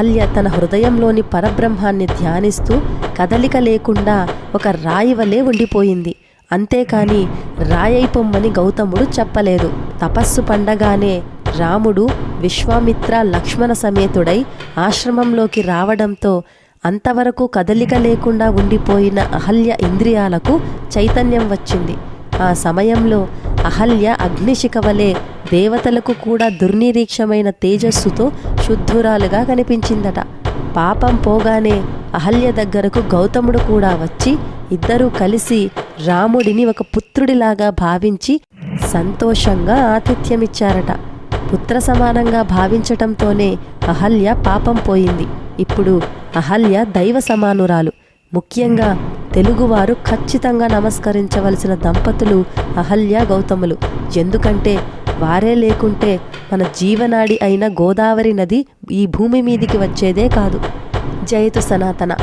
అహల్య తన హృదయంలోని పరబ్రహ్మాన్ని ధ్యానిస్తూ కదలిక లేకుండా ఒక రాయి వలె ఉండిపోయింది. అంతేకాని రాయైపొమ్మని గౌతముడు చెప్పలేదు. తపస్సు పండగానే రాముడు విశ్వామిత్ర లక్ష్మణ సమేతుడై ఆశ్రమంలోకి రావడంతో అంతవరకు కదలిక లేకుండా ఉండిపోయిన అహల్య ఇంద్రియాలకు చైతన్యం వచ్చింది. ఆ సమయంలో అహల్య అగ్నిశిఖ వలె దేవతలకు కూడా దుర్నిరీక్షమైన తేజస్సుతో శుద్ధురాలుగా కనిపించిందట. పాపం పోగానే అహల్య దగ్గరకు గౌతముడు కూడా వచ్చి ఇద్దరూ కలిసి రాముడిని ఒక పుత్రుడిలాగా భావించి సంతోషంగా ఆతిథ్యమిచ్చారట. పుత్ర సమానంగా భావించటంతోనే అహల్య పాపం పోయింది. ఇప్పుడు అహల్య దైవ సమానురాలు. ముఖ్యంగా తెలుగువారు ఖచ్చితంగా నమస్కరించవలసిన దంపతులు అహల్య గౌతములు. ఎందుకంటే వారే లేకుంటే మన జీవనాడి అయిన గోదావరి నది ఈ భూమి మీదికి వచ్చేదే కాదు. జయతు సనాతన.